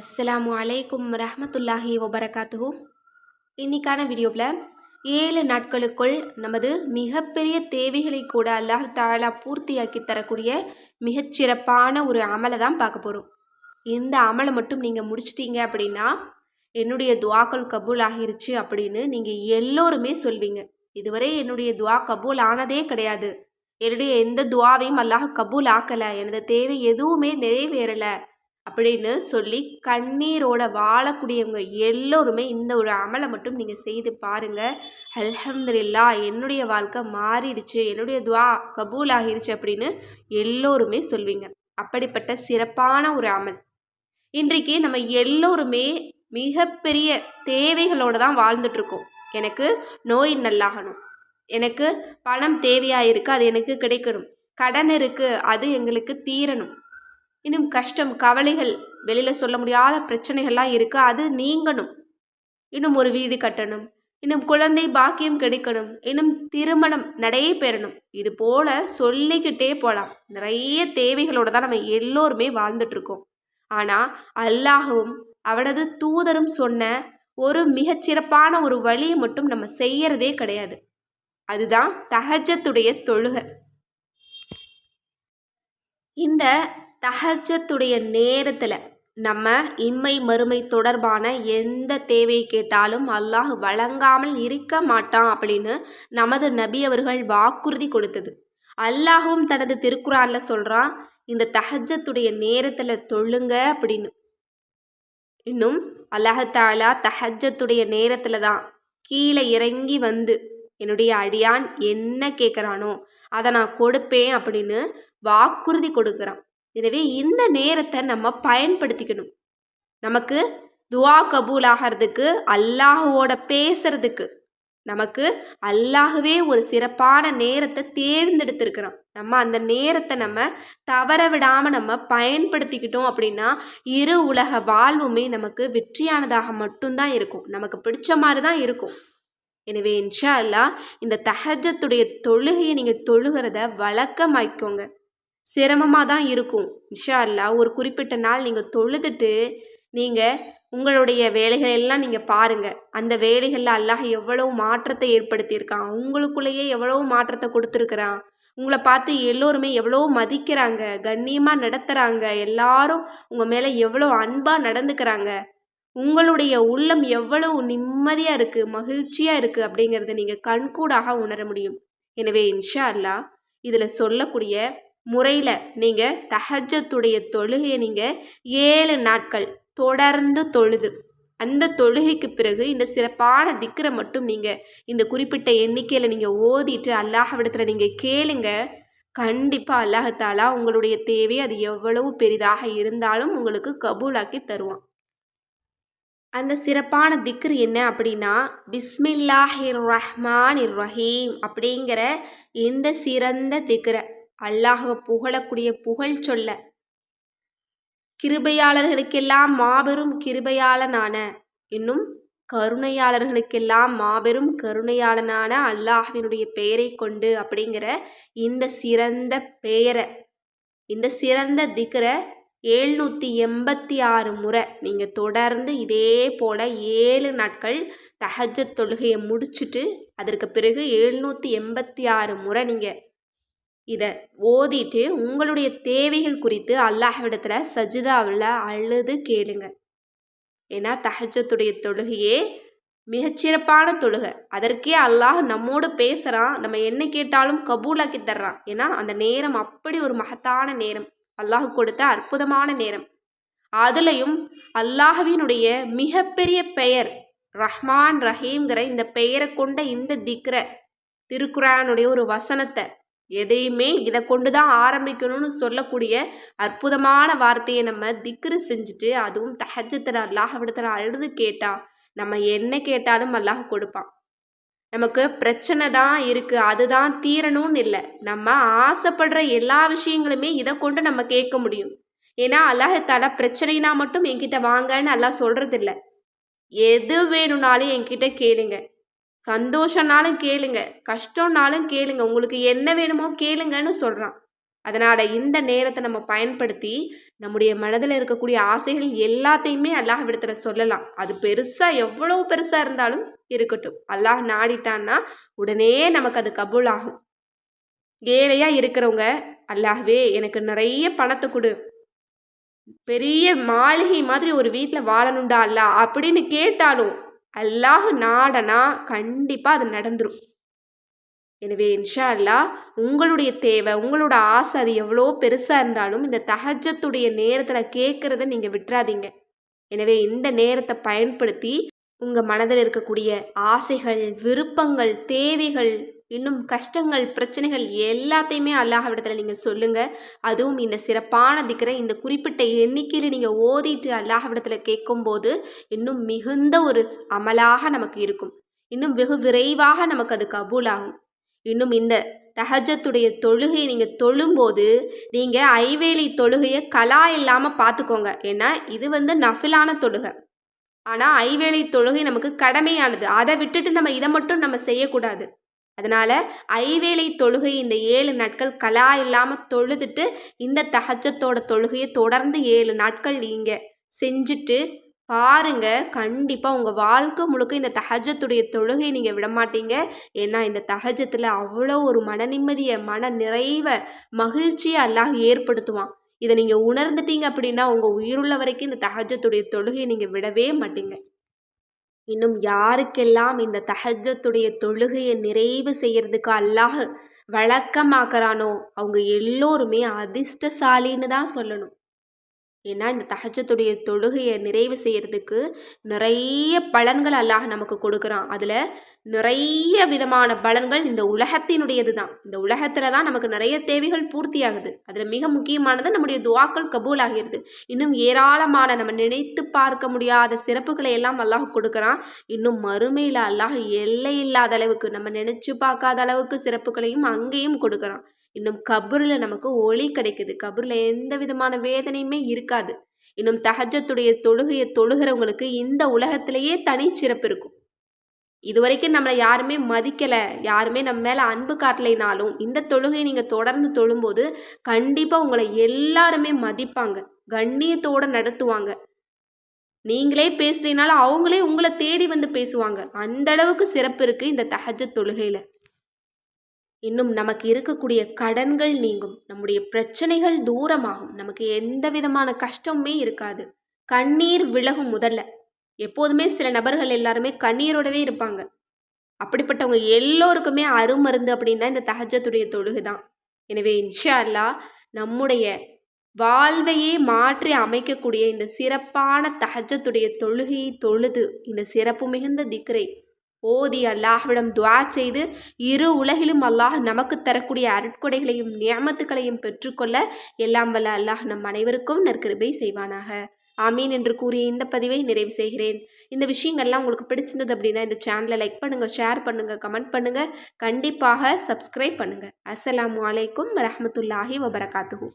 அஸ்ஸலாமு அலைக்கும் ரஹமத்துல்லாஹி வபரகாத்துஹு. இன்னைக்கான வீடியோவில் ஏழு நாட்களுக்குள் நமது மிகப்பெரிய தேவைகளை கூட அல்லாஹ் தாலா பூர்த்தியாக்கி தரக்கூடிய மிகச்சிறப்பான ஒரு அமலை தான் பார்க்க போகிறோம் இந்த அமலை மட்டும் நீங்கள் முடிச்சிட்டீங்க அப்படின்னா என்னுடைய துவாக்கள் கபூல் ஆகிருச்சு அப்படின்னு நீங்கள் எல்லோருமே சொல்வீங்க. இதுவரை என்னுடைய துவா கபூல் ஆனதே கிடையாது. என்னுடைய எந்த துவாவையும் அல்லாஹ் கபூல் ஆக்கலை. எனது தேவை எதுவுமே நிறைவேறலை. அப்படின்னு சொல்லி கண்ணீரோட வாழக்கூடியவங்க எல்லோருமே இந்த ஒரு அமலை மட்டும் நீங்கள் செய்து பாருங்கள் அல்ஹம்துல்லா என்னுடைய வாழ்க்கை மாறிடுச்சு என்னுடைய துவா கபூல் ஆகிருச்சு அப்படின்னு எல்லோருமே சொல்வீங்க. அப்படிப்பட்ட சிறப்பான ஒரு அமல். இன்றைக்கு நம்ம எல்லோருமே மிகப்பெரிய தேவைகளோடு தான் வாழ்ந்துட்டுருக்கோம். எனக்கு நோய் நல்லாகணும். எனக்கு பணம் தேவையாக இருக்குது அது எனக்கு கிடைக்கணும். கடன் இருக்குது அது எங்களுக்கு தீரணும். இன்னும் கஷ்டம் கவலைகள் வெளியில் சொல்ல முடியாத பிரச்சனைகள்லாம் இருக்குது அது நீங்கணும். இன்னும் ஒரு வீடு கட்டணும். இன்னும் குழந்தை பாக்கியம் கிடைக்கணும். இன்னும் திருமணம் நடைபெறணும் இது போல சொல்லிக்கிட்டே போகலாம் நிறைய தேவைகளோடு தான் நம்ம எல்லோருமே வாழ்ந்துட்டுருக்கோம். ஆனால் அல்லாகவும் அவனது தூதரும் சொன்ன ஒரு மிகச்சிறப்பான ஒரு வழியை மட்டும் நம்ம செய்யறதே கிடையாது. அதுதான் தகஜத்துடைய தொழுகை. இந்த தஹஜத்துடைய நேரத்தில் நம்ம இம்மை மறுமை தொடர்பான எந்த தேவையை கேட்டாலும் அல்லாஹ் வழங்காமல் இருக்க மாட்டான் அப்படின்னு நமது நபி அவர்கள் வாக்குறுதி கொடுத்தது. அல்லாஹும் தனது திருக்குறானில் சொல்கிறான் இந்த தஹஜத்துடைய நேரத்தில் தொழுங்க அப்படின்னு. இன்னும் அல்லாஹாலா தஹஜத்துடைய நேரத்தில் தான் கீழே இறங்கி வந்து என்னுடைய அடியான் என்ன கேட்குறானோ அதை நான் கொடுப்பேன் அப்படின்னு வாக்குறுதி கொடுக்குறான். எனவே இந்த நேரத்தை நம்ம பயன்படுத்திக்கணும். நமக்கு துவா கபூல் ஆகிறதுக்கு அல்லாஹுவோட பேசுறதுக்கு நமக்கு அல்லாஹுவே ஒரு சிறப்பான நேரத்தை தேர்ந்தெடுத்திருக்கிறோம். நம்ம அந்த நேரத்தை நம்ம தவற விடாமல் நம்ம பயன்படுத்திக்கிட்டோம் அப்படின்னா இரு உலக வாழ்வுமே நமக்கு வெற்றியானதாக மட்டும்தான் இருக்கும். நமக்கு பிடிச்ச மாதிரி தான் இருக்கும். எனவே இன்ஷா அல்லா இந்த தஹஜத்துடைய தொழுகையை நீங்கள் தொழுகிறத வழக்கமாய்க்கோங்க சிரமமாக தான் இருக்கும் இன்ஷா அல்லா ஒரு குறிப்பிட்ட நாள் நீங்கள் தொழுதுட்டு நீங்கள் உங்களுடைய வேலைகள் எல்லாம் நீங்கள் பாருங்கள் அந்த வேலைகளில் அல்லாஹ் எவ்வளவு மாற்றத்தை ஏற்படுத்தியிருக்கான். உங்களுக்குள்ளேயே எவ்வளவு மாற்றத்தை கொடுத்துருக்குறான். உங்களை பார்த்து எல்லோருமே எவ்வளோ மதிக்கிறாங்க கண்ணியமாக நடத்துகிறாங்க எல்லாரும் உங்கள் மேலே எவ்வளோ அன்பாக நடந்துக்கிறாங்க. உங்களுடைய உள்ளம் எவ்வளவு நிம்மதியாக இருக்குது மகிழ்ச்சியாக இருக்குது அப்படிங்கிறத நீங்கள் கண்கூடாக உணர முடியும். எனவே இன்ஷா அல்லா இதில் சொல்லக்கூடிய முறையில் நீங்கள் தஹஜத்துடைய தொழுகையை நீங்கள் ஏழு நாட்கள் தொடர்ந்து தொழுது. அந்த தொழுகைக்கு பிறகு இந்த சிறப்பான திக்கரை மட்டும் நீங்கள் இந்த குறிப்பிட்ட எண்ணிக்கையில் நீங்கள் ஓதிட்டு அல்லாஹவிடத்தில் நீங்கள் கேளுங்க. கண்டிப்பாக அல்லாஹாலா உங்களுடைய தேவை அது எவ்வளவு பெரிதாக இருந்தாலும் உங்களுக்கு கபூலாக்கி தருவான். அந்த சிறப்பான திக்ர் என்ன அப்படின்னா பிஸ்மில்லாஹிர் ரஹ்மான் இர் ரஹீம் அப்படிங்கிற இந்த சிறந்த திக்ரை. அல்லாஹவை புகழக்கூடிய புகழ் சொல்ல. கிருபையாளர்களுக்கெல்லாம் மாபெரும் கிருபையாளனான இன்னும் கருணையாளர்களுக்கெல்லாம் மாபெரும் கருணையாளனான அல்லாஹினுடைய பெயரை கொண்டு அப்படிங்கிற இந்த சிறந்த பெயரை இந்த சிறந்த திக்கரை ஏழ்நூற்றி எண்பத்தி ஆறு முறை நீங்கள் தொடர்ந்து இதே போல் ஏழு நாட்கள் தஹஜத் தொழுகையை முடிச்சுட்டு அதற்கு பிறகு எழுநூற்றி எண்பத்தி ஆறு முறை நீங்கள் இதை ஓதிட்டு உங்களுடைய தேவைகள் குறித்து அல்லாஹ்விடத்தில் சஜிதாவில் அழுது கேளுங்க. ஏன்னா தஹஜத்துடைய தொழுகையே மிகச்சிறப்பான தொழுகை. அதற்கே அல்லாஹ் நம்மோடு பேசுகிறான் நம்ம என்ன கேட்டாலும் கபூலாக்கி தர்றான். ஏன்னா அந்த நேரம் அப்படி ஒரு மகத்தான நேரம். அல்லாஹ் கொடுத்த அற்புதமான நேரம். அதுலேயும் அல்லாஹவினுடைய மிகப்பெரிய பெயர் ரஹ்மான் ரஹீம்ங்கிற இந்த பெயரை கொண்ட இந்த திக்ர திருக்குறானுடைய ஒரு வசனத்தை எதையுமே இதை கொண்டு தான் ஆரம்பிக்கணும்னு சொல்லக்கூடிய அற்புதமான வார்த்தையை நம்ம திக்ரு செஞ்சுட்டு அதுவும் தஹஜத்தில் அல்லாஹ் விடத்தில் அழுது கேட்டால் நம்ம என்ன கேட்டாலும் அல்லாஹ் கொடுப்பான். நமக்கு பிரச்சனை தான் இருக்குது அதுதான் தீரணும்னு இல்லை. நம்ம ஆசைப்படுற எல்லா விஷயங்களுமே இதை கொண்டு நம்ம கேட்க முடியும். ஏன்னா அல்லாஹத்தால பிரச்சனைனா மட்டும் என்கிட்ட வாங்கன்னு அல்லாஹ் சொல்கிறதில்ல எது வேணும்னாலும் என்கிட்ட கேளுங்க. சந்தோஷம்னாலும் கேளுங்க கஷ்டம்னாலும் கேளுங்க. உங்களுக்கு என்ன வேணுமோ கேளுங்கன்னு சொல்கிறான் அதனால் இந்த நேரத்தை நம்ம பயன்படுத்தி நம்முடைய மனதில் இருக்கக்கூடிய ஆசைகள் எல்லாத்தையுமே அல்லாஹ் விடத்துல சொல்லலாம். அது பெருசாக எவ்வளோ பெருசாக இருந்தாலும் இருக்கட்டும். அல்லாஹ் நாடிட்டான்னா உடனே நமக்கு அது கபூல் ஆகும். ஏழையாக இருக்கிறவங்க அல்லாஹ்வே எனக்கு நிறைய பணத்தை கொடு. பெரிய மாளிகை மாதிரி ஒரு வீட்டில் வாழணுண்டா அல்ல அப்படின்னு கேட்டாலும் அல்லாஹ் நாடனா கண்டிப்பாக அது நடந்துடும் எனவே இன்ஷா அல்லா உங்களுடைய தேவை உங்களோட ஆசை அது எவ்வளோ பெருசாக இருந்தாலும் இந்த தகஜத்துடைய நேரத்தில் கேட்குறத நீங்கள் விட்டுறாதீங்க. எனவே இந்த நேரத்தை பயன்படுத்தி உங்கள் மனதில் இருக்கக்கூடிய ஆசைகள் விருப்பங்கள் தேவைகள் இன்னும் கஷ்டங்கள் பிரச்சனைகள் எல்லாத்தையுமே அல்லாஹ்விடத்தில் நீங்கள் சொல்லுங்கள் அதுவும் இந்த சிறப்பான திக்கரை இந்த குறிப்பிட்ட எண்ணிக்கையில் நீங்கள் ஓதிட்டு அல்லாஹ்விடத்தில் கேட்கும்போது இன்னும் மிகுந்த ஒரு அமலாக நமக்கு இருக்கும். இன்னும் வெகு விரைவாக நமக்கு அது கபூலாகும். இன்னும் இந்த தஹஜத்துடைய தொழுகையை நீங்கள் தொழும்போது நீங்கள் ஐவேலி தொழுகையை கலா இல்லாமல் பார்த்துக்கோங்க. ஏன்னா இது வந்து நஃபிலான தொழுகை. ஆனால் ஐவேளை தொழுகை நமக்கு கடமையானது. அதை விட்டுட்டு நம்ம இதை மட்டும் நம்ம செய்யக்கூடாது. அதனால் ஐவேளை தொழுகை இந்த ஏழு நாட்கள் கலா இல்லாமல் தொழுதுட்டு இந்த தகஜத்தோட தொழுகையை தொடர்ந்து ஏழு நாட்கள் நீங்கள் செஞ்சுட்டு பாருங்க. கண்டிப்பாக உங்கள் வாழ்க்கை முழுக்க இந்த தகஜத்துடைய தொழுகையை நீங்கள் விடமாட்டீங்க. ஏன்னா இந்த தகஜத்தில் அவ்வளோ ஒரு மன நிம்மதியை மன நிறைவை மகிழ்ச்சியை அல்லாஹ் ஏற்படுத்துவான். இதை நீங்கள் உணர்ந்துட்டீங்க அப்படின்னா உங்கள் உயிருள்ள வரைக்கும் இந்த தகஜத்துடைய தொழுகையை நீங்கள் விடவே மாட்டீங்க. இன்னும் யாருக்கெல்லாம் இந்த தஹஜத்துடைய தொழுகையை நிறைவு செய்யறதுக்கு அல்லாஹ் வழக்கமாக்குறானோ அவங்க எல்லோருமே அதிர்ஷ்டசாலின்னு தான் சொல்லணும். ஏன்னா இந்த தகஜத்துடைய தொழுகையை நிறைவு செய்கிறதுக்கு நிறைய பலன்கள் அல்லாஹ் நமக்கு கொடுக்குறான். அதில் நிறைய விதமான பலன்கள் இந்த உலகத்தினுடையது தான். இந்த உலகத்தில் தான் நமக்கு நிறைய தேவைகள் பூர்த்தி ஆகுது அதில் மிக முக்கியமானது நம்முடைய துவாக்கள் கபூல் ஆகிறது இன்னும் ஏராளமான நம்ம நினைத்து பார்க்க முடியாத சிறப்புகளை எல்லாம் அல்லாஹ் கொடுக்குறான். இன்னும் மறுமையில் அல்லாஹ் எல்லை இல்லாத அளவுக்கு நம்ம நினச்சி பார்க்காத அளவுக்கு சிறப்புகளையும் அங்கேயும் கொடுக்குறான். இன்னும் கபூரில் நமக்கு ஒளி கிடைக்குது. கபூரில் எந்த விதமான வேதனையுமே இருக்காது. இன்னும் தஹஜத்துடைய தொழுகையை தொழுகிறவங்களுக்கு இந்த உலகத்திலேயே தனி சிறப்பு இருக்கும். இது வரைக்கும் நம்மளை யாருமே மதிக்கலை. யாருமே நம்ம மேலே அன்பு காட்டலைனாலும் இந்த தொழுகையை நீங்கள் தொடர்ந்து தொழும்போது கண்டிப்பாக உங்களை எல்லாருமே மதிப்பாங்க. கண்ணியத்தோடு நடத்துவாங்க. நீங்களே பேசுறீனாலும் அவங்களே உங்களை தேடி வந்து பேசுவாங்க. அந்த அளவுக்கு சிறப்பு இருக்குது இந்த தஹஜ தொழுகையில். இன்னும் நமக்கு இருக்கக்கூடிய கடன்கள் நீங்கும். நம்முடைய பிரச்சனைகள் தூரமாகும். நமக்கு எந்த விதமான கஷ்டமுமே இருக்காது. கண்ணீர் விலகும் முதல்ல. எப்போதுமே சில நபர்கள் எல்லாருமே கண்ணீரோடவே இருப்பாங்க. அப்படிப்பட்டவங்க எல்லோருக்குமே அருமருந்து அப்படின்னா இந்த தகஜத்துடைய தொழுகு தான். எனவே இன்ஷா அல்லா நம்முடைய வாழ்வையே மாற்றி அமைக்கக்கூடிய இந்த சிறப்பான தகஜத்துடைய தொழுகையை தொழுது இந்த சிறப்பு மிகுந்த திக்ரை ஓதி அல்லாஹ்விடம் துவா செய்து இரு உலகிலும் அல்லாஹ் நமக்கு தரக்கூடிய அருட்கொடைகளையும் நியமத்துக்களையும் பெற்றுக்கொள்ள எல்லாம் வல்ல அல்லாஹ் நம் அனைவருக்கும் நற்கிருபை செய்வானாக. ஆமீன் என்று கூறிய இந்த பதிவை நிறைவு செய்கிறேன். இந்த விஷயங்கள்லாம் உங்களுக்கு பிடிச்சிருந்தது அப்படின்னா இந்த சேனலை லைக் பண்ணுங்கள் ஷேர் பண்ணுங்கள் கமெண்ட் பண்ணுங்கள் கண்டிப்பாக சப்ஸ்கிரைப் பண்ணுங்கள் அஸ்லாம் வலைக்கம் வரமத்துல்லாஹி வபரகாத்துஹூ.